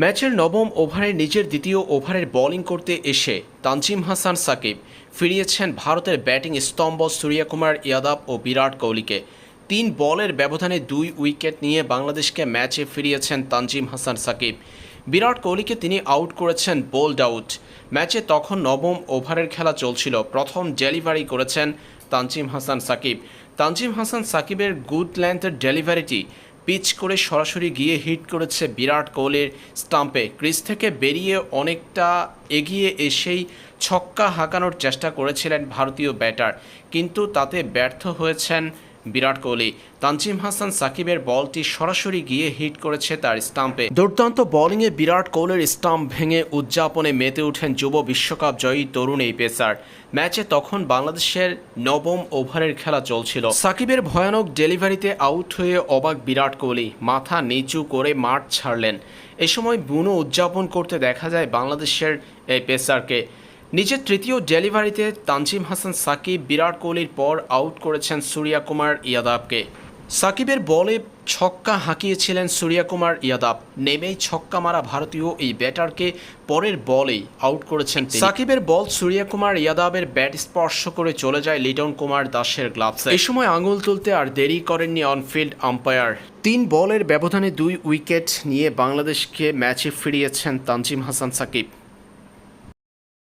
ম্যাচের নবম ওভারে নিজের দ্বিতীয় ওভারের বোলিং করতে এসে তানজিম হাসান সাকিব ফিরিয়েছেন ভারতের ব্যাটিং স্তম্ভ সূর্যকুমার ইয়াদব ও বিরাট কোহলিকে। তিন বলের ব্যবধানে দুই উইকেট নিয়ে বাংলাদেশকে ম্যাচে ফিরিয়েছেন তানজিম হাসান সাকিব। বিরাট কোহলিকে তিনি আউট করেছেন বোল্ড আউট। ম্যাচে তখন নবম ওভারের খেলা চলছিল। প্রথম ডেলিভারি করেছেন তানজিম হাসান সাকিব। তানজিম হাসান সাকিবের গুড লেন্থের ডেলিভারিটি পিচ করে সরাসরি গিয়ে হিট করেছে বিরাট কোহলির স্টাম্পে। ক্রিজ থেকে বেরিয়ে অনেকটা এগিয়ে এসেই ছক্কা হাঁকানোর চেষ্টা করেছিলেন ভারতীয় ব্যাটার। কিন্তু তাতে ব্যর্থ হয়েছেন বিরাট কোহলি। তানজিম হাসান সাকিবের বলটি সরাসরি গিয়ে হিট করেছে তার স্টাম্পে। দুর্দান্ত বোলিংয়ে বিরাট কোহলির স্টাম্প ভেঙে উদযাপনে মেতে ওঠেন যুব বিশ্বকাপ জয়ী তরুণ এই পেসার। ম্যাচে তখন বাংলাদেশের নবম ওভারের খেলা চলছিল। সাকিবের ভয়ানক ডেলিভারিতে আউট হয়ে অবাক বিরাট কোহলি, মাথা নিচু করে মাঠ ছাড়লেন। এ সময় বুনো উদযাপন করতে দেখা যায় বাংলাদেশের এই পেসারকে। নিজের তৃতীয় ডেলিভারিতে তানজিম হাসান সাকিব, বিরাট কোহলির পর আউট করেছেন সূর্যকুমার ইয়াদাবকে। সাকিবের বলে ছক্কা হাঁকিয়েছিলেন সূর্যকুমার ইয়াদাব। নেমেই ছক্কা মারা ভারতীয় এই ব্যাটারকে পরের বলেই আউট করেছেন সাকিবের বল সূর্যকুমার ইয়াদাবের ব্যাট স্পর্শ করে চলে যায় লিটন কুমার দাসের গ্লাভসে। এই সময় আঙুল তুলতে আর দেরি করেননি অনফিল্ড আম্পায়ার। তিন বলের ব্যবধানে দুই উইকেট নিয়ে বাংলাদেশকে ম্যাচে ফিরিয়েছেন তানজিম হাসান সাকিব।